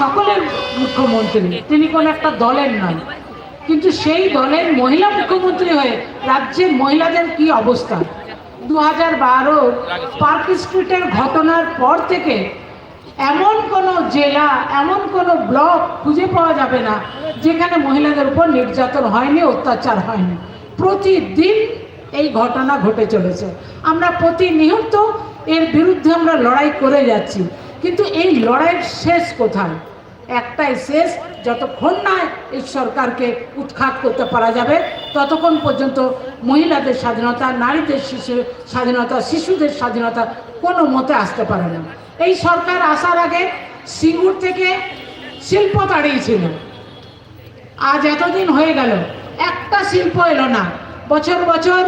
সকলের মুখ্যমন্ত্রী। তিনি কোন একটা দলের নয় কিন্তু সেই দলের মহিলা মুখ্যমন্ত্রী হয়ে রাজ্যের মহিলাদের কি অবস্থা? দু হাজার বারো পার্ক স্ট্রিটের ঘটনার পর থেকে এমন কোনো জেলা, এমন কোনো ব্লক খুঁজে পাওয়া যাবে না, যেখানে মহিলাদের উপর নির্যাতন হয়নি, অত্যাচার হয়নি। প্রতিদিন এই ঘটনা ঘটে চলেছে। আমরা প্রতিনিয়ত এর বিরুদ্ধে আমরা লড়াই করে যাচ্ছি। কিন্তু এই লড়াইয়ের শেষ কোথায়? একটাই শেষ, যতক্ষণ না এই সরকারকে উৎখাত করতে পারা যাবে, ততক্ষণ পর্যন্ত মহিলাদের স্বাধীনতা, নারীদের শিশু স্বাধীনতা, শিশুদের স্বাধীনতা কোনো মতে আসতে পারে না। এই সরকার আসার আগে সিঙ্গুর থেকে শিল্প দাঁড়িয়েছিল আজ এতদিন হয়ে গেল, একটা শিল্প এলো না। বছর বছর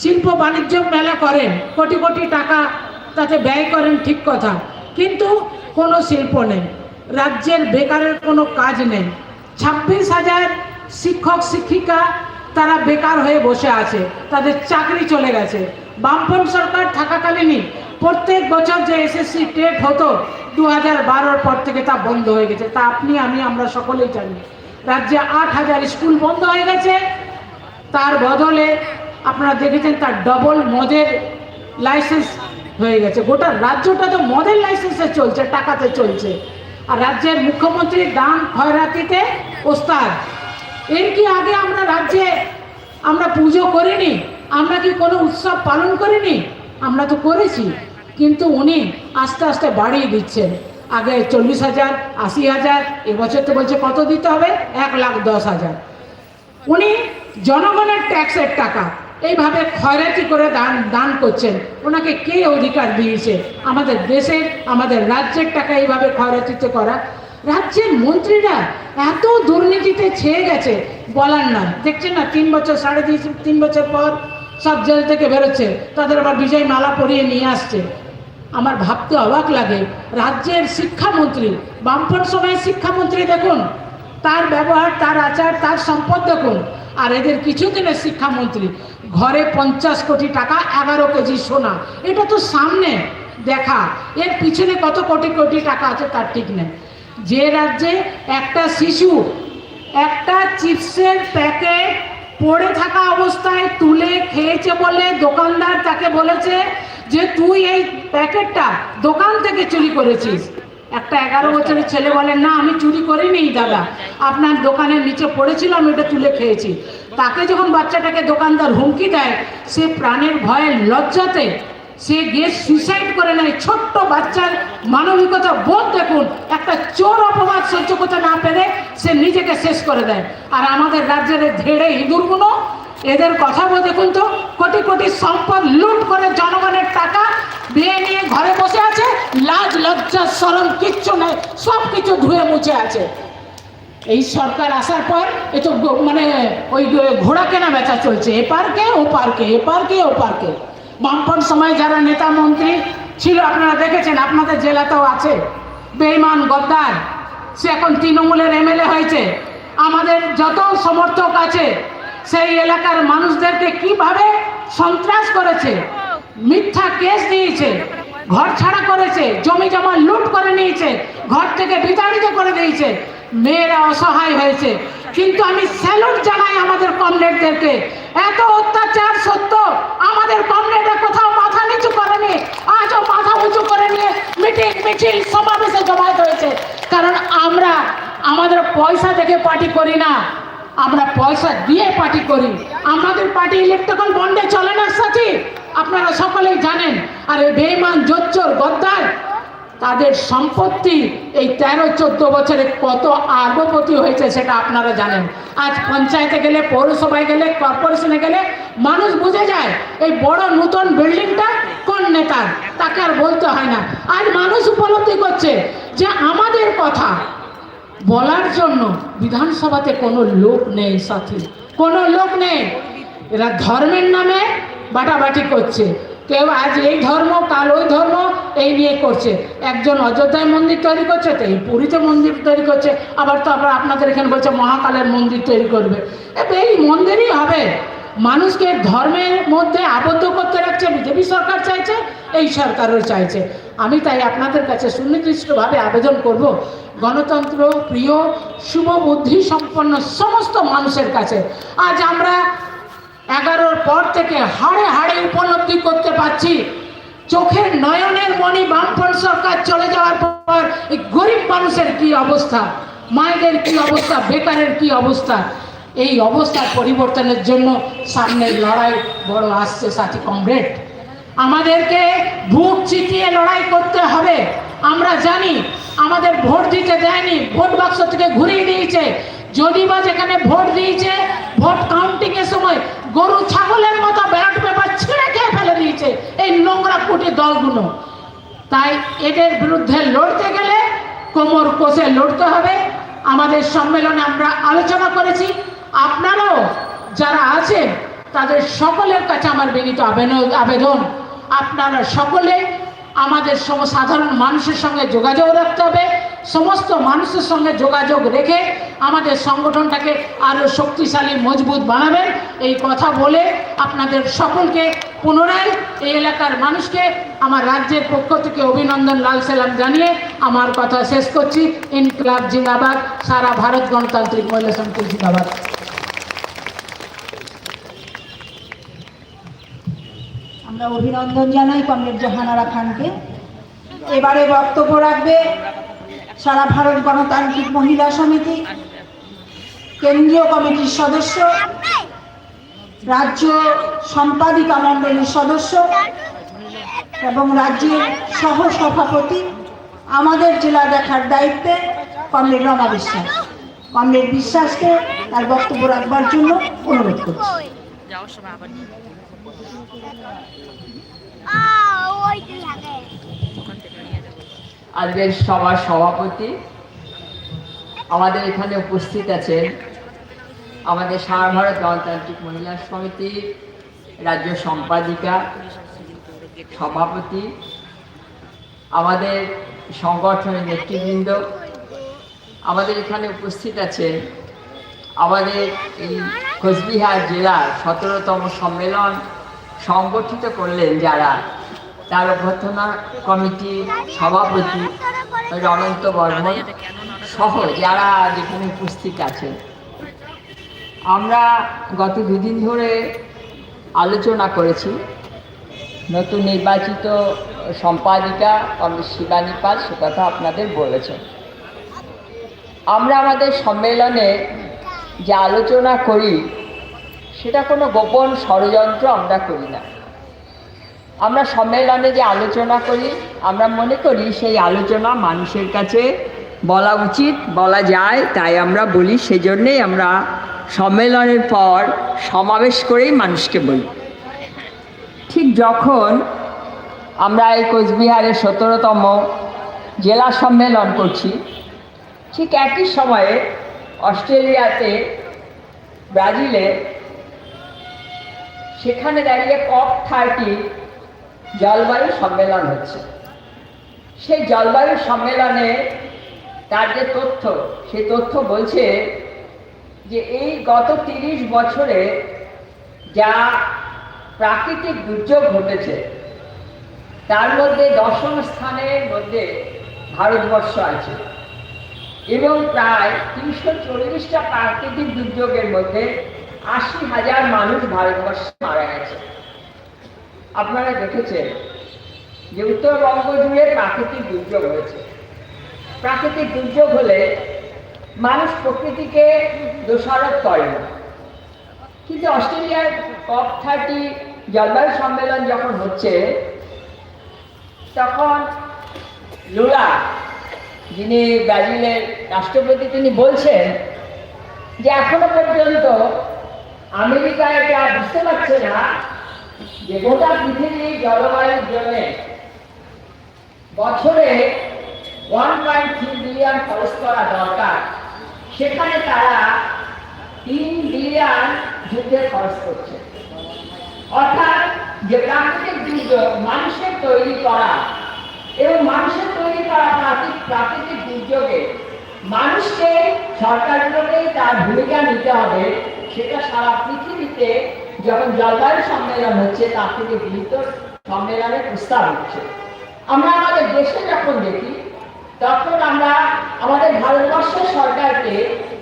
শিল্প বাণিজ্য মেলা করেন, কোটি কোটি টাকা তাতে ব্যয় করেন ঠিক কথা। কিন্তু কোনো শিল্প নেই। রাজ্যের বেকারের কোনো কাজ নেই। ছাব্বিশ হাজার শিক্ষক, শিক্ষিকা তারা বেকার হয়ে বসে আছে। তাদের চাকরি চলে গেছে। বামফ্রন্ট সরকার থাকাকালীনই প্রত্যেক বছর যে এসএসসি টেট হতো দু হাজার বারোর পর থেকে তা বন্ধ হয়ে গেছে। তা আপনি, আমি, আমরা সকলেই জানি। রাজ্যে আট হাজার স্কুল বন্ধ হয়ে গেছে। তার বদলে আপনারা দেখেছেন তার ডবল মদের লাইসেন্স হয়ে গেছে। গোটা রাজ্যটা তো মদের লাইসেন্সে চলছে, টাকাতে চলছে। আর রাজ্যের মুখ্যমন্ত্রী দান খয়রাতিতে ওস্তাদ। এর কি আগে আমরা রাজ্যে আমরা পুজো করিনি? আমরা কি কোনো উৎসব পালন করিনি? আমরা তো করেছি। কিন্তু উনি আস্তে আস্তে বাড়িয়ে দিচ্ছেন। আগে চল্লিশ হাজার, আশি হাজার, এবছর তো বলছে কত দিতে হবে? এক লাখ দশ হাজার। উনি জনগণের ট্যাক্সের টাকা। এইভাবে খয়রাতি করে দান দান করছেন। ওনাকে কে অধিকার দিয়েছে? আমাদের দেশের আমাদের রাজ্যের টাকা এইভাবে খয়রাতিতে করা। রাজ্যের মন্ত্রীরা এত দুর্নীতিতে ছেয়ে গেছে, বলার নয় দেখছেন না, তিন বছর সাড়ে তিন তিন বছর পর সব জেল থেকে বেরোচ্ছে। তাদের আবার বিজয় মালা পরিয়ে নিয়ে আসছে। আমার ভাবতে অবাক লাগে, রাজ্যের শিক্ষামন্ত্রী, বামফ্রন্ট সময়ের শিক্ষামন্ত্রী দেখুন, তার ব্যবহার, তার আচার, তার সম্পদ দেখুন, আর এদের কিছু কিছুদিনের শিক্ষামন্ত্রী। ঘরে পঞ্চাশ কোটি টাকা, এগারো কেজি সোনা। এটা তো সামনে দেখা। এর পিছনে কত কোটি কোটি টাকা আছে তার ঠিক নেই। যে রাজ্যে একটা শিশু একটা চিপসের প্যাকেট পড়ে থাকা অবস্থায় তুলে খেয়েছে বলে দোকানদার তাকে বলেছে যে, তুই এই প্যাকেটটা দোকান থেকে চুরি করেছিস। একটা এগারো বছরের ছেলে বলে, না, আমি চুরি করিনি, দাদা। আপনার দোকানের নিচে পড়েছিল, আমি ওটা তুলে খেয়েছি। তাকে যখন বাচ্চাটাকে দোকানদার হুমকি দেয়, সে প্রাণের ভয়ে লজ্জাতে, সে গিয়ে সুইসাইড করে নেয়। ছোট্ট বাচ্চার মানবিকতা বোধ দেখুন, একটা চোর অপবাদ সহ্য করতে না পেরে সে নিজেকে শেষ করে দেয়। আর আমাদের রাজ্যের ধেড়ে ইঁদুরগুলো এদের কথা দেখুন তো কোটি কোটি সম্পদ লুট করে জনগণের টাকা বিয়ে নিয়ে ঘরে বসে আছে। লাজ, লজ্জা, শরম, কিচ্ছু নেই সব কিছু ধুয়ে মুছে আছে। এই সরকার আসার পর এ তো মানে ওই ঘোড়া কেনা বেচা চলছে। এ পার্কে, ও পার্কে, এ পার্কে, ও পার্কে। বামপন সময় যারা নেতা, মন্ত্রী ছিল, আপনারা দেখেছেন, আপনাদের জেলাতেও আছে। বেইমান, গদ্দার, সে এখন তৃণমূলের এমএলএ হয়েছে। আমাদের যত সমর্থক আছে সেই এলাকার মানুষদেরকে কীভাবে সন্ত্রাস করেছে, মিথ্যা কেস দিয়েছে, ঘর ছাড়া করেছে, জমি জমা লুট করে নিয়েছে, ঘর থেকে বিতাড়িত করে দিয়েছে, মেয়েরা অসহায় হয়েছে। কিন্তু আমি স্যালুট জানাই আমাদের কমরেডদেরকে, এত অত্যাচার সত্য আমাদের কমরেডরা কোথাও মাথা নিচু করেনি, আজও মাথা উঁচু করে নিয়ে মিটিং, মিছিল, সমাবেশে জমায়েত হয়েছে। কারণ আমরা, আমাদের পয়সা দেখে পার্টি করি না। আমরা পয়সা দিয়ে পার্টি করি। আমাদের পার্টি ইলেকট্রিক্যাল বন্ডে চলে না, সাথী? আপনারা সকলেই জানেন, আর এই বেইমান, জোচ্চর, গদ্দার, তাদের সম্পত্তি এই তেরো, চোদ্দ বছরে কত আর্বপতি হয়েছে সেটা আপনারা জানেন। আজ পঞ্চায়েতে গেলে, পৌরসভায় গেলে, কর্পোরেশনে গেলে মানুষ বুঝে যায়, এই বড় নতুন বিল্ডিংটা কোন নেতার? তাকে আর বলতে হয় না। আজ মানুষ উপলব্ধি করছে যে আমাদের কথা বলার জন্য বিধানসভাতে কোনো লোক নেই, সাথী। কোনো লোক নেই। এরা ধর্মের নামে বাটাবাটি করছে। কেউ আজ এই ধর্ম, কাল ওই ধর্ম, এই নিয়ে করছে। একজন অযোধ্যায় মন্দির তৈরি করছে, তো এই পুরীতে মন্দির তৈরি করছে। আবার তো আবার আপনাদের এখানে বলছে মহাকালের মন্দির তৈরি করবে। এই মন্দিরই হবে। মানুষকে ধর্মের মধ্যে আবদ্ধ করতে রাখছে, বিজেপি সরকার চাইছে, এই সরকারও চাইছে। আমি তাই আপনাদের কাছে সুনির্দিষ্টভাবে আবেদন করব গণতন্ত্র, প্রিয় শুভবুদ্ধি সম্পন্ন সমস্ত মানুষের কাছে। আজ আমরা এগারোর পর থেকে হাড়ে হাড়ে উপলব্ধি করতে পারছি, চোখের নয়নের মণি বামপন সরকার চলে যাওয়ার পর এই গরিব মানুষের কি অবস্থা, মায়েদের কি অবস্থা, বেকারের কি অবস্থা? এই অবস্থার পরিবর্তনের জন্য সামনের লড়াই বড় আসছে, সাথী কমরেড। আমাদেরকে বুক চিতিয়ে লড়াই করতে হবে। আমরা জানি আমাদের ভোট দিতে দেয়নি, ভোট বাক্স থেকে ঘুরিয়ে দিয়েছে। যদি বা যেখানে ভোট দিয়েছে, ভোট কাউন্টিং এর সময় গরু, ছাগলের মতো ব্যালট পেপার ছিঁড়ে খেয়ে ফেলে দিয়েছে এই নোংরা কুটি দলগুলো। তাই এদের বিরুদ্ধে লড়তে গেলে কোমর কষে লড়তে হবে। আমাদের সম্মেলনে আমরা আলোচনা করেছি। আপনারাও যারা আছেন, তাদের সকলের কাছে আমার বিনীত আবেদন। আপনারা সকলে আমাদের সাধারণ মানুষের সঙ্গে যোগাযোগ রাখতে হবে, সমস্ত মানুষের সঙ্গে যোগাযোগ রেখে আমাদের সংগঠনটাকে আরও শক্তিশালী, মজবুত বানাবেন। এই কথা বলে আপনাদের সকলকে পুনরায় এই এলাকার মানুষকে, আমার রাজ্যের পক্ষ থেকে অভিনন্দন, লাল সালাম জানিয়ে আমার কথা শেষ করছি। ইনকলাব জিন্দাবাদ, সারা ভারত গণতান্ত্রিক মহিলা সমিতি জিন্দাবাদ। আমরা অভিনন্দন জানাই কমরেড জাহানারা খানকে। এবারে বক্তব্য রাখবে সারা ভারত গণতান্ত্রিক মহিলা সমিতি, কেন্দ্রীয় কমিটির সদস্য, রাজ্য সম্পাদিকা মণ্ডলীর সদস্য এবং রাজ্যের সহ সভাপতি আমাদের জেলা দেখার দায়িত্বে কমরেড রমা বিশ্বাস। কমরেড বিশ্বাসকে তার বক্তব্য রাখবার জন্য অনুরোধ করছি। যাওয়ার সময় আবার আজকের সভার সভাপতি আমাদের এখানে উপস্থিত আছেন আমাদের সারা ভারত গণতান্ত্রিক মহিলা সমিতি, রাজ্য সম্পাদিকা, সভাপতি, আমাদের সংগঠনের নেতৃবৃন্দ, আমাদের এখানে উপস্থিত আছেন আমাদের এই কোচবিহার জেলার সতেরোতম সম্মেলন সংগঠিত করলেন যারা, তার অভ্যর্থনা কমিটির সভাপতি অনন্ত বর্মন সহ যারা যেখানে উপস্থিত আছেন। আমরা গত দুদিন ধরে আলোচনা করেছি। নতুন নির্বাচিত সম্পাদিকা শিবানী পাল সে কথা আপনাদের বলেছেন। আমরা আমাদের সম্মেলনে যে আলোচনা করি, সেটা কোনো গোপন ষড়যন্ত্র আমরা করি না। আমরা সম্মেলনে যে আলোচনা করি, আমরা মনে করি সেই আলোচনা মানুষের কাছে বলা উচিত, বলা যায়, তাই আমরা বলি, সেজন্যেই আমরা সম্মেলনের পর সমাবেশ করেই মানুষকে বলি। ঠিক যখন আমরা এই কোচবিহারের সতেরোতম জেলা সম্মেলন করছি, ঠিক একই সময়ে অস্ট্রেলিয়াতে, ব্রাজিলে, সেখানে দাঁড়িয়ে কপ থার্টি জলবায়ু সম্মেলন হচ্ছে। সেই জলবায়ু সম্মেলনে তার যে তথ্য, সেই তথ্য বলছে যে এই গত তিরিশ বছরে যা প্রাকৃতিক দুর্যোগ ঘটেছে, তার মধ্যে দশম স্থানের মধ্যে ভারতবর্ষ আছে। এবং প্রায় তিনশো চল্লিশটা প্রাকৃতিক দুর্যোগের মধ্যে আশি হাজার মানুষ ভারতবর্ষে মারা গেছে। আপনারা দেখেছেন যে উত্তরবঙ্গ জুড়ে প্রাকৃতিক দুর্যোগ হয়েছে। প্রাকৃতিক দুর্যোগ হলে মানুষ প্রকৃতিকে দোষারোপ করে না। কিন্তু অস্ট্রেলিয়ার কপ থার্টি জলবায়ু সম্মেলন যখন হচ্ছে, তখন লুলা যিনি ব্রাজিলের রাষ্ট্রপতি, তিনি বলছেন যে এখনও পর্যন্ত আমেরিকা এটা বুঝতে পারছে না যে গোটা পৃথিবীর জলবায়ুর জন্য বছরে ওয়ান পয়েন্ট থ্রি বিলিয়ন খরচ করা দরকার। সেখানে তারা তিন বিলিয়ন যুদ্ধে খরচ করছে। অর্থাৎ যে প্রাকৃতিক দুর্যোগ মানুষের তৈরি করা এবং মানুষের তৈরি করা প্রাকৃতিক প্রাকৃতিক দুর্যোগে মানুষকে সরকারগুলোকেই তার ভূমিকা নিতে হবে, সেটা সারা পৃথিবীতে যখন জলবায়ু সম্মেলন হচ্ছে, তার থেকে বৃহত্তর সম্মেলনের প্রস্তাব হচ্ছে। আমরা আমাদের দেশে যখন দেখি, তখন আমরা আমাদের ভারতবর্ষের সরকারকে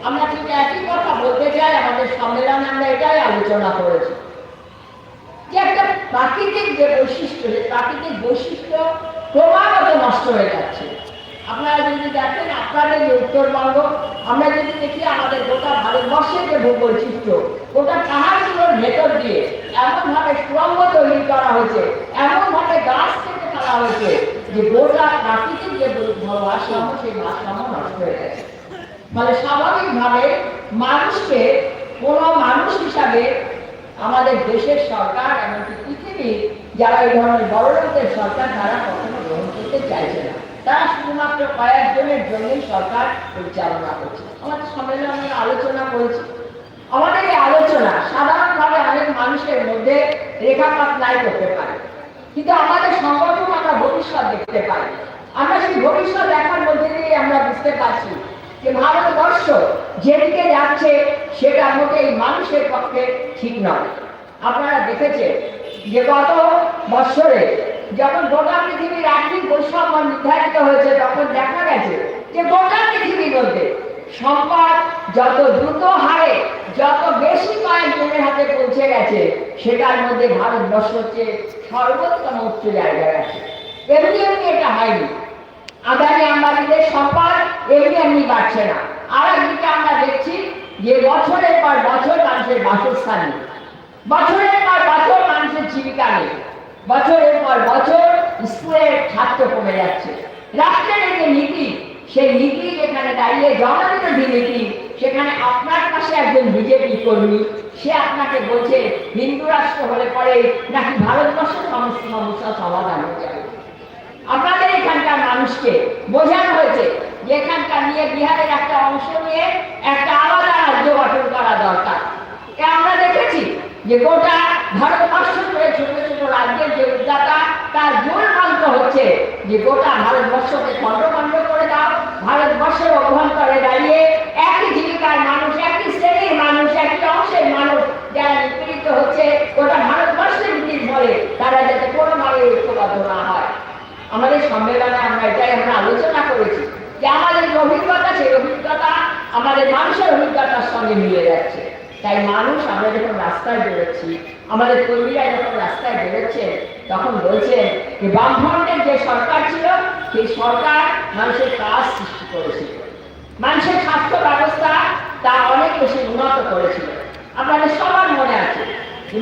আমরা ঠিক একই কথা বলতে চাই, আমাদের সম্মেলনে আমরা এটাই আলোচনা করেছি। যে একটা প্রাকৃতিক যে বৈশিষ্ট্য প্রাকৃতিক বৈশিষ্ট্য ক্রমাগত নষ্ট হয়ে যাচ্ছে। আপনারা যদি দেখেন আপনাদের যে উত্তরবঙ্গ, আমরা যদি দেখি আমাদের গোটা ভারতবর্ষের যে ভূবৈচিত্র্য, গোটা পাহাড়গুলোর ভেতর দিয়ে এমনভাবে সুরঙ্গ তৈরি করা হয়েছে, এমনভাবে গাছ কেটে ফেলা হয়েছে, যে গোটা প্রাকৃতিক যে ভারসাম্য সেই ভারসাম্য নষ্ট হয়ে গেছে। ফলে স্বাভাবিকভাবে মানুষকে, কোনো মানুষ হিসাবে আমাদের দেশের সরকার, এমনকি পৃথিবী যারা এই ধরনের বড় লোকের সরকার, তারা কখনো গ্রহণ করতে চাইছে তারা শুধুমাত্র কয়েকজনের জন্যই সরকার পরিচালনা করছে। আমাদের সম্মেলনে আমরা আলোচনা করেছি। আমাদের এই আলোচনা সাধারণভাবে অনেক মানুষের মধ্যে রেখাপাত নাই করতে পারে। কিন্তু আমাদের সংগঠন আমরা ভবিষ্যৎ দেখতে পাই। আমরা সেই ভবিষ্যৎ দেখার মধ্যে দিয়ে আমরা বুঝতে পারছি যে ভারতবর্ষ যেদিকে যাচ্ছে, সেটা মোটেই মানুষের পক্ষে ঠিক নয়। আপনারা দেখেছেন যে গত বছরে যখন গোটা পৃথিবীর আর্থিক বৈষম্য নির্ধারিত হয়েছে, তখন দেখা গেছে যে গোটা পৃথিবীর মধ্যে সম্পদ যত দ্রুত হারে, যত বেশি কয়েকজনের হাতে পৌঁছে গেছে, সেটার মধ্যে ভারতবর্ষ হচ্ছে সর্বোত্তম উচ্চ জায়গায় আছে। এমনি এমনি এটা হয়নি। আদানি আম্বানিদের সম্পদ এমনি এমনি বাড়ছে না। আর একদিকে আমরা দেখছি যে বছরের পর বছর মানুষের বাসস্থান নেই। বছরের পর বছর মানুষের জীবিকা নেই। বছরের পর বছর স্কুলের ছাত্র কমে যাচ্ছে। রাষ্ট্রের যে নীতি, সেই নীতি যেখানে দাঁড়িয়ে জনবিরোধী নীতি, সেখানে আপনার পাশে একজন বিজেপি কর্মী, সে আপনাকে বলছে, হিন্দু রাষ্ট্র হলে পরে নাকি ভারতবর্ষের সমস্ত সমস্যা সমাধান হয়ে যাবে? আপনাদের এখানকার মানুষকে বোঝানো হয়েছে যে এখানকার নিয়ে বিহারের একটা অংশ নিয়ে একটা আলাদা রাজ্য গঠন করা দরকার। আমরা দেখেছি যে গোটা ভারতবর্ষ জুড়ে ছোট ছোট রাজ্যের যে উদ্যাতা, তার জোর প্রান্ত হচ্ছে যে গোটা ভারতবর্ষকে খণ্ড খণ্ড করে দাও। ভারতবর্ষের অভ্যন্তরে দাঁড়িয়ে একই জীবিকার মানুষ, একই শ্রেণির মানুষ, একই অংশের মানুষ যারা নিপীড়িত হচ্ছে, গোটা ভারতবর্ষের নীতির ফলে তারা যাতে কোনোভাবে ঐক্যবদ্ধ না হয়। আমাদের সম্মেলনে আমরা এটাই আমরা আলোচনা করেছি যে আমাদের যে অভিজ্ঞতা, সেই অভিজ্ঞতা আমাদের মানুষের অভিজ্ঞতার সঙ্গে মিলে যাচ্ছে। তাই মানুষ, আমরা যখন রাস্তায় বেরোচ্ছি, আমাদের কর্মীরা যখন রাস্তায় বেরোচ্ছে তখন বলছেন যে বামফ্রন্টের যে সরকার ছিল, সেই সরকার মানুষের কাজ সৃষ্টি করেছিল। মানুষের স্বাস্থ্য ব্যবস্থা তা অনেক বেশি উন্নত করেছিল। আপনাদের সবার মনে আছে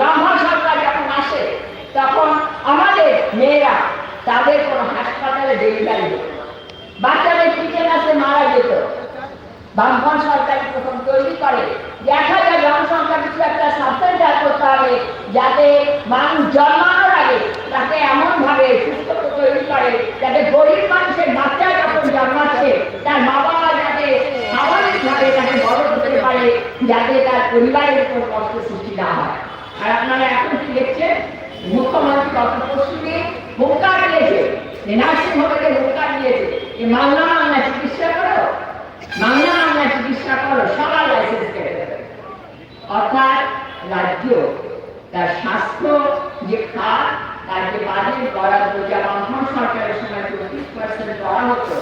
বামফ্রন্ট সরকার যখন আসে, তখন আমাদের মেয়েরা তাদের কোনো হাসপাতালে ডেলিভারি হতো। বাচ্চাদের টিকে কাছে মারা যেত। বামফ্রন্ট সরকার প্রথম তৈরি করে। যে এক হাজার জনসংখ্যা কিছু একটা সাবসেন্টার করতে হবে যাতে মানুষ জন্মানোর আগে তাকে এমনভাবে সুস্থ তৈরি করে যাতে গরিব মানুষের বাচ্চা যখন জন্মাচ্ছে, তার মা বাবা যাতে স্বাভাবিকভাবে তাকে বড় করতে পারে, যাতে তার পরিবারের উপর কষ্ট সৃষ্টি না হয়। আর আপনারা এখন কি দেখছেন? মুখ্যমন্ত্রী গত দিন হুঙ্কার দিয়েছে। যে নার্সিং হোমকে হুঙ্কার দিয়েছে যে মামলা মামলা চিকিৎসা করো মামলা মামলা চিকিৎসা করো সবার লাইসেন্স কেটে দেবে অর্থাৎ রাজ্য, তার স্বাস্থ্য, যে খাত, তার যে বাজেট, বরাদ্দ, যা বামফ্রন্ট সরকারের সময় চব্বিশ পার্সেন্ট করা হতো,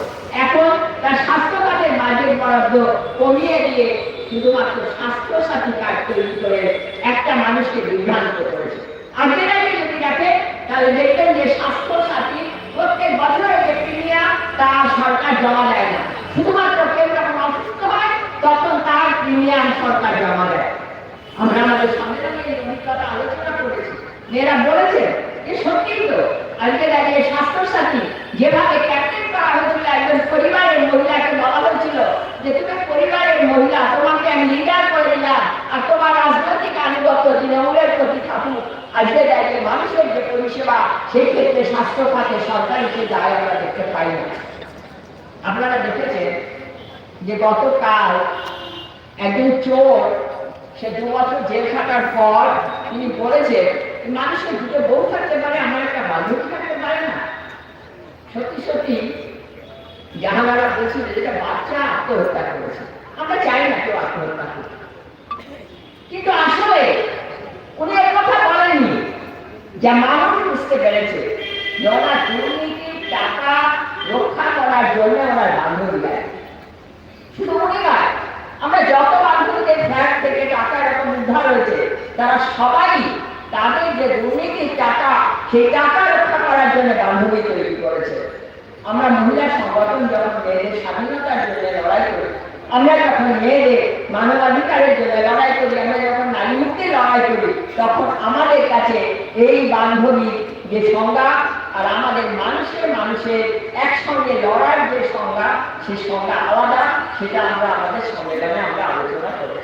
এখন তার স্বাস্থ্য খাতের বাজেট বরাদ্দ কমিয়ে দিয়ে শুধুমাত্র স্বাস্থ্য সাথী কার্ড তৈরি করে একটা মানুষকে বিভ্রান্ত করেছে। আগের আগে যদি দেখে তাহলে দেখবেন যে স্বাস্থ্য সাথী প্রত্যেক বছরের যে প্রিমিয়াম, তা সরকার জমা দেয় না। শুধুমাত্র কেউ যখন অসুস্থ হয়, তখন তার প্রিমিয়াম সরকার জমা দেয়। আমরা আমাদের সম্মেলনে এই অভিজ্ঞতা আলোচনা করেছি। মেয়েরা বলেছে যে সত্যি তো, আজকে দাঁড়িয়ে স্বাস্থ্য সাথী যেভাবে ক্যাপ্টেন করা হয়েছিল, একজন পরিবারের মহিলাকে বলা হয়েছিল যে তুমি পরিবারের মহিলা, তোমাকে আমি লিডার করে দিলাম আর তোমার রাজনৈতিক আনুগত্য তৃণমূলের প্রতি থাকুক। আজকে দাঁড়িয়ে মানুষের যে পরিষেবা, সেই ক্ষেত্রে স্বাস্থ্য খাতে সরকারি দায় আমরা দেখতে পাই না। আপনারা দেখেছেন যে গতকাল একজন চোর সে দু বছর জেল খাটার পর তিনি বলেছেন মানুষের দুটো বউ থাকতে পারে, আমার একটা বান্ধবী থাকতে পারে না। সত্যি সত্যি, জাহানারা বলছিল যে, এটা বাচ্চা আত্মহত্যা করেছে। আমরা চাই না কেউ আত্মহত্যা করুক। কিন্তু আসলে উনি কথা বলেননি যা, মানুষ বুঝতে পেরেছে যে, ওনার দুর্নীতির টাকা রক্ষা করার জন্য ওনার বান্ধবী দেয় শুধু উনি নয় আমরা যত বান্ধবীদের ফ্ল্যাট থেকে টাকা এরকম উদ্ধার হয়েছে তারা সবাই তাদের যে দুর্নীতির টাকা, সেই টাকা রক্ষা করার জন্য বান্ধবী তৈরি করেছে। আমরা মহিলা সংগঠন যখন মেয়েদের স্বাধীনতার জন্য লড়াই করি, আমরা যখন মেয়েদের মানবাধিকারের জন্য লড়াই করি, আমরা যখন নারী মুক্তির লড়াই করি, তখন আমাদের কাছে এই বান্ধবী যে সংজ্ঞা আর আমাদের মানুষের মানুষের একসঙ্গে লড়ার যে সংজ্ঞা, সেই সংজ্ঞা আলাদা, সেটা আমরা আমাদের সম্মেলনে আমরা আলোচনা করেছি।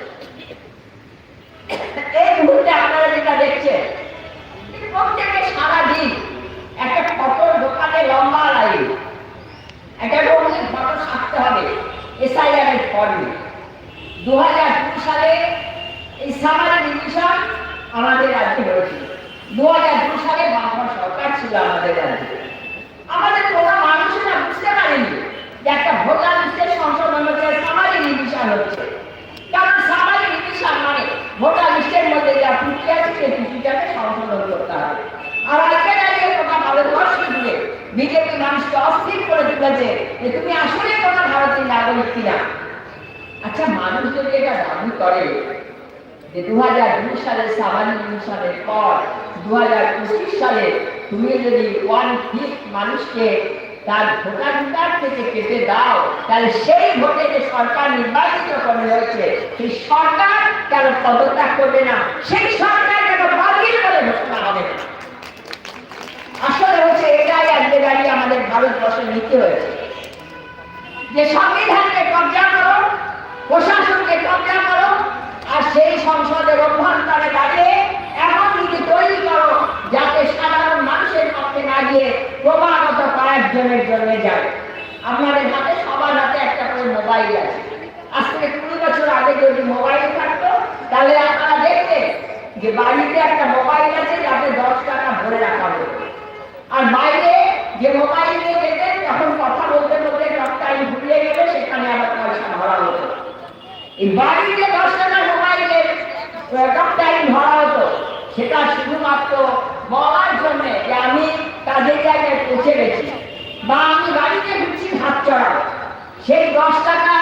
এই মুহূর্তে আপনারা যেটা দেখছেন সারাদিন একটা ফটোর দোকানে লম্বা লাইন একটা রঙিন ফটো ছাপতে হবে এসআইআর ফর্মে দু হাজার দুই সালে এই সামার ডিভিশন আমাদের রাজ্যে হয়েছিল। দু হাজার দুই সালে বাংলা সরকার ছিল আমাদের রাজ্যে। আমাদের কোনো মানুষেরা বুঝতে পারেনি যে একটা ভোটার সংশোধন হচ্ছে সামাজিক ডিভিশন হচ্ছে কারণ সামাজিক ডিভিশন মানে ভোটার লিস্টের মধ্যে যা ত্রুটি আছে সেই ত্রুটিটাকে সংশোধন করতে হবে। আর আজকে দাঁড়িয়ে গোটা ভারতবর্ষ জুড়ে বিজেপি মানুষকে অস্থির করে তুলেছে যে তুমি আসলে কোনো ভারতীয় নাগরিক কিনা। আচ্ছা মানুষ যদি এটা দাবি করে যে দু হাজার দুই সালে সামাজিক মিশনের পর দু হাজার পঁচিশ সালে তুমি যদি ওয়ান ফিফথ মানুষকে তার ভোটাধিকার থেকে কেটে দাও, তাহলে সেই ভোটে যে সরকার নির্বাচিত করে হয়েছে, সেই সরকার কেন পদত্যাগ করবে না? সেই সরকার কেন বাতিল করে ঘোষণা হবে আসলে হচ্ছে এটাই আজকে দাঁড়িয়ে আমাদের ভারতবর্ষের নীতি হয়েছে। যে সংবিধানকে কবজা করো, প্রশাসনকে কবজা করো, আর সেই সংসদের অভ্যন্তরে দাঁড়িয়ে এমন নীতি তৈরি করো যাতে সাধারণ মানুষের পক্ষে না গিয়ে ক্রমাগত কয়েকজনের জন্য যায়। আপনাদের হাতে সবার হাতে একটা করে মোবাইল আছে। আজ থেকে কুড়ি বছর আগে যদি মোবাইল থাকতো, তাহলে আপনারা দেখতেন যে বাড়িতে একটা মোবাইল আছে, যাতে দশ টাকা ভরে রাখা হবে আর বাইরে যে মোবাইল নিয়ে যেতেন, তখন কথা বলতে বলতে টাইম ঘুরিয়ে গেলে সেখানে আবার পয়সা ভরা হতো। এই বাড়িতে দশ টাকা মোবাইলের সব টাইম ভরা হতো। সেটা শুধুমাত্র বলার জন্য যে আমি কাজের জায়গায় পৌঁছে গেছি। বা আমি বাড়িতে ঢুকছি হাত চড়াও। সেই দশ টাকা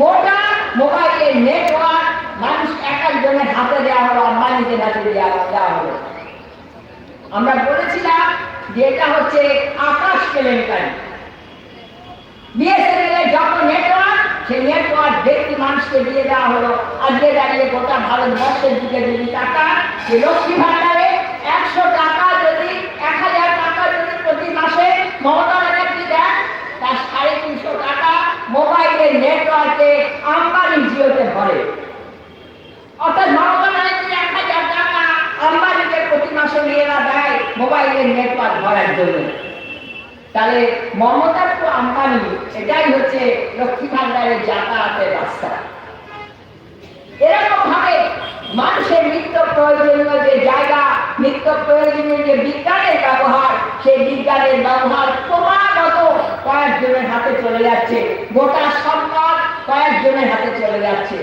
গোটা মোবাইলের নেটওয়ার্ক মানুষ এক একজনের হাতে দেওয়া হলো আম্বানিদের হাতে দেওয়া দেওয়া হলো। আমরা বলেছিলাম যে এটা হচ্ছে আকাশ কেলেঙ্কারি। বিএসএনএল যত নেটওয়ার্ক সেই নেটওয়ার্ক ব্যক্তি মানুষকে দিয়ে দেওয়া হলো। আজকে দাঁড়িয়ে গোটা ভারতবর্ষের দিকে যদি টাকা যে লক্ষ্মী ভান্ডারে একশো টাকা যদি এক হাজার টাকা যদি প্রতি মাসে মমতা ব্যানার্জি দেন, তার সাড়ে তিনশো টাকা মোবাইলের নেটওয়ার্কে আম্বানি জিওতে ভরে। অর্থাৎ মমতা ব্যানার্জি এক হাজার টাকা আম্বানিকে প্রতি মাসে মেয়েরা দেয় মোবাইলের নেটওয়ার্ক ভরার জন্য। তাহলে মমতার তো আম্বানি, এটাই হচ্ছে লক্ষ্মী ভান্ডারের যাতায়াতের রাস্তা। এরকম ভাবে মানুষের নিত্য প্রয়োজনীয় যে জায়গা, নিত্য প্রয়োজনীয় যে বিজ্ঞানের ব্যবহার, সেই বিজ্ঞানের ব্যবহার ক্রমাগত কয়েকজনের হাতে চলে যাচ্ছে। গোটা সম্পদ কয়েকজনের হাতে চলে যাচ্ছে।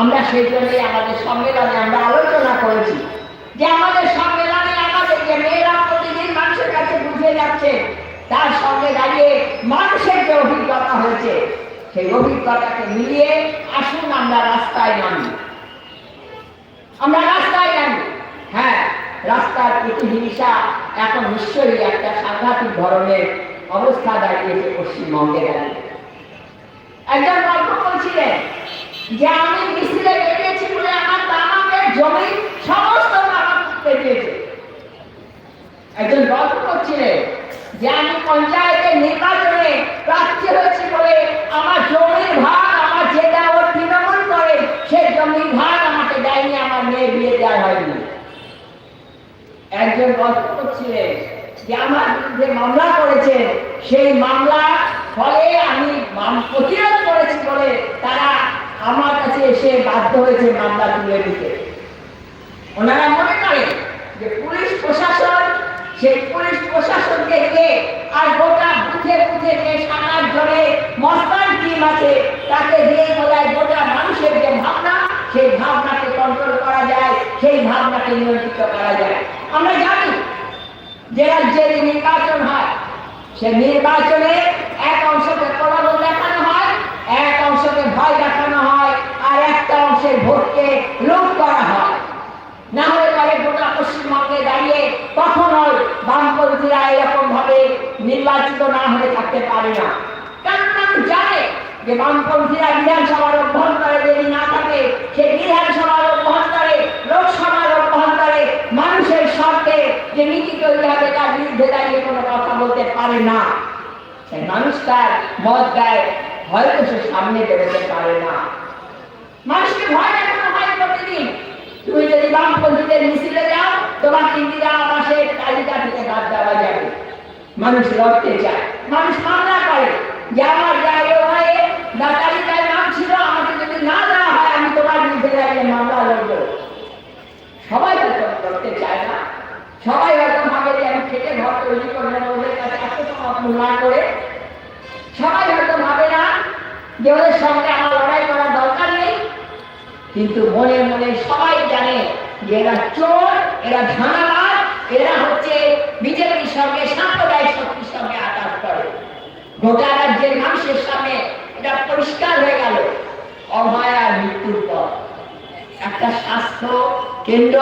আমরা সেই জন্যই আমাদের সম্মেলনে আমরা আলোচনা করেছি যে আমাদের সম্মেলনে আমাদের যে মেয়েরা প্রতিদিন মানুষের কাছে বুঝে যাচ্ছে, তার সঙ্গে দাঁড়িয়ে মানুষের যে অভিজ্ঞতা হয়েছে, সেই অভিজ্ঞতাকে মিলিয়ে আসুন আমরা রাস্তায় নামি। আমরা রাস্তায় নামি হ্যাঁ রাস্তার প্রতিহিংসা এখন নিশ্চয়ই একটা সাংঘাতিক ধরনের অবস্থা দাঁড়িয়েছে পশ্চিমবঙ্গে দাঁড়িয়ে একজন গল্প বলছিলেন যে আমি মিছিলে বেরিয়েছি বলে আমার তামাকের জমি সমস্ত তামাক করতে দিয়েছে একজন গল্প করছিলেন যে আমি পঞ্চায়েতের নির্বাচনে প্রার্থী হয়েছি বলে আমার জমির ভাগ আমার যেটা ওর তৃণমূল করে সে জমির ভাগ আমাকে দেয়নি, আমার মেয়ে বিয়ে দেওয়া হয়নি। একজন গল্প করছিলেন যে, আমার বিরুদ্ধে মামলা করেছেন সেই মামলা ফলে আমি প্রতিরোধ করেছি বলে তারা আমার কাছে এসে বাধ্য হয়েছে মামলা তুলে দিতে ওনারা মনে করেন যে, পুলিশ প্রশাসন, সেই পুলিশ প্রশাসনকে দিয়ে আর গোটা বুথে বুথে যে সাতার জনে মস্তান টিম আছে, তাকে দিয়ে বোধহয় গোটা মানুষের যে ভাবনা সেই ভাবনাকে কন্ট্রোল করা যায়, সেই ভাবনাকে নিয়ন্ত্রিত করা যায়। আমরা জানি যে রাজ্যে যে নির্বাচন হয়, সে নির্বাচনে এক অংশকে প্রলোভন দেখানো হয়, এক অংশকে ভয় দেখানো হয়, আর একটা অংশের ভোটকে লুট করা হয়। না হলে পরে গোটা পশ্চিমবঙ্গে দাঁড়িয়ে কখনোই বামপন্থীরা এরকম ভাবে নির্বাচিত না হয়ে থাকতে পারে না। যে বামপন্থীরা বিধানসভার অভ্যন্তরে যদি না থাকে সেই বিধানসভার অভ্যন্তরে, লোকসভার অভ্যন্তরে মানুষের স্বার্থে যে নীতি তৈরি হবে, তার বিরুদ্ধে দাঁড়িয়ে কোনো কথা বলতে পারে না। তাই মানুষ তার মত দেয়, হয়তো সে সামনে বেরোতে পারে না। মানুষকে ভয় দেখানো হয় প্রতিদিন। তুমি যদি বামপন্থীদের মিছিলে যাও, তোমার ইন্দিরা আবাসের তালিকা থেকে বাদ দেওয়া যাবে। মানুষ লড়তে চায়। মানুষ মামলা করে। যে আমার জায়গা হয়ে না তালিকায় নাম ছিল, আমাকে যদি না দেওয়া হয়, আমি তোমার বিরুদ্ধে দাঁড়িয়ে মামলা লড়বো। সবাই তো লড়তে চায় না। সবাই হয়তো ভাবে যে আমি খেটে ঘর তৈরি করলেন ওদের কাছে এত টাকা মূল্যায়ন করে। সবাই হয়তো ভাবে না যে ওদের সঙ্গে আমার লড়াই করার দরকার নেই। কিন্তু মনে মনে সবাই জানে যে এরা চোর, এরা ধানাবাদ এরা হচ্ছে বিজেপির সঙ্গে, সাম্প্রদায়িক শক্তির সঙ্গে আঘাত করে। গোটা রাজ্যের মানুষের সামনে এটা পরিষ্কার হয়ে গেল। অভয় মৃত্যুর পর। একটা স্বাস্থ্য কেন্দ্র,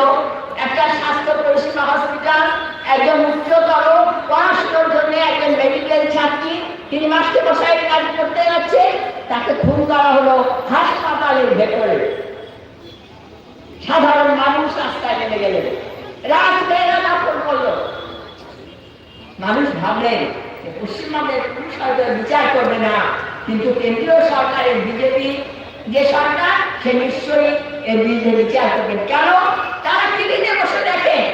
একটা স্বাস্থ্য পরিষেবা হসপিটাল একজন উচ্চতর পড়াশোনার জন্য একজন মেডিকেল ছাত্রী, তিনি মাস্টার মশাই কাজ করতে যাচ্ছে, তাকে খুন করা হলো হাসপাতালের ভেতরে। সাধারণ মানুষ রাস্তায় নেমে গেলেন রাজমেয়েরা দাপন করল। মানুষ ভাবলেন পশ্চিমবঙ্গের পুলিশ হয়তো বিচার করবে না। কিন্তু কেন্দ্রীয় সরকারের বিজেপি, যে সরকার, সে নিশ্চয়ই এর বিরুদ্ধে বিচার করবেন কেন? তারা টিভিতে বসে দেখেন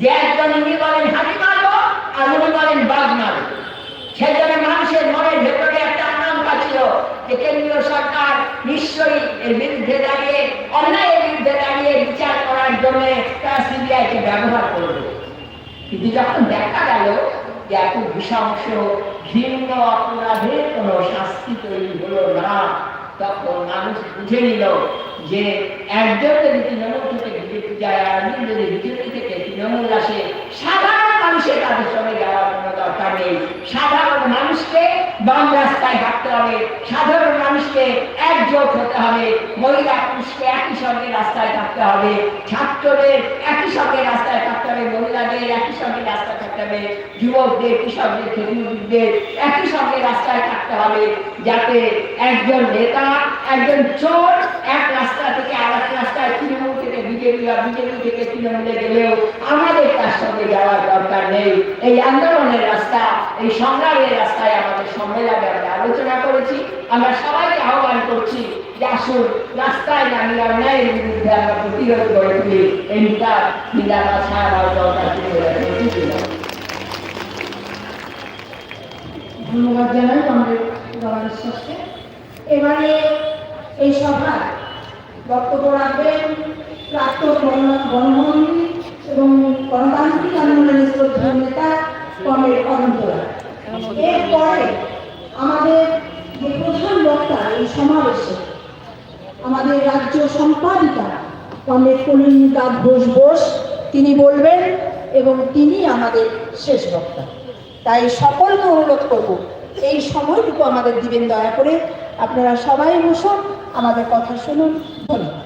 যে একজন ইনি বলেন হাতি মারবো আর উনি বলেন বাঘ মারবো। সেই জন্য মানুষের মনের ভেতরে একটা আকাঙ্ক্ষা ছিল যে কেন্দ্রীয় সরকার নিশ্চয়ই এর বিরুদ্ধে দাঁড়িয়ে, অন্যায়ের বিরুদ্ধে দাঁড়িয়ে বিচার করার জন্য তারা সিবিআই কে ব্যবহার করবে। কিন্তু যখন দেখা গেল এত বিষাংশ অপরাধের শাস্তি তৈরি হলো না। তখন মানুষ বুঝে নিল যে একজন যদি তৃণমূল থেকে বিজেপি যায় আর যদি বিজেপি থেকে তৃণমূল আসে, সাধারণ মানুষের তাদের সঙ্গে যাওয়ার কোনো দরকার নেই সাধারণ মানুষকে বাম রাস্তায় হাঁটতে হবে, সাধারণ মানুষকে একজোট হতে হবে, মহিলা পুরুষকে একই সঙ্গে রাস্তায় থাকতে হবে, ছাত্রদের একই সঙ্গে রাস্তায় থাকতে হবে, মহিলাদের একই সঙ্গে রাস্তায় থাকতে হবে, যুবকদের কৃষকদের খেতিমজুরদের একই সঙ্গে রাস্তায় থাকতে হবে, যাতে একজন নেতা, একজন চোর এক রাস্তা থেকে আর এক রাস্তায় তৃণমূল বিজেপি বা আমাদের তার সঙ্গে যাওয়ার দরকার নেই। এই আন্দোলনের রাস্তা, এই সংগ্রামের রাস্তায় আমাদের সম্মেলনে আমরা আলোচনা করেছি। আমরা সবাইকে আহ্বান করছি আসুন, রাস্তায় নামিয়ে অন্যায়ের বিরুদ্ধে আমরা প্রতিরোধ গড়ে তুলি। এই নিকা নিরাপদ দরকার ধন্যবাদ জানাই আমাদের বাবা এবারে এই সভায় বক্তব্য রাখবেন প্রাক্তন গণ- গণমন্ত্রী এবং গণতান্ত্রিক আন্দোলনের শ্রদ্ধেয় নেতা কমরেড অনন্ত রায় এরপরে আমাদের যে প্রধান বক্তা এই সমাবেশে আমাদের রাজ্য সম্পাদিকা কমরেড কলিন্দা ঘোষ বোস, তিনি বলবেন এবং তিনি আমাদের শেষ বক্তা। তাই সকলকে অনুরোধ করব, এই সময়টুকু আমাদের দিবেন দয়া করে। আপনারা সবাই বসুন, আমাদের কথা শুনুন। ধন্যবাদ।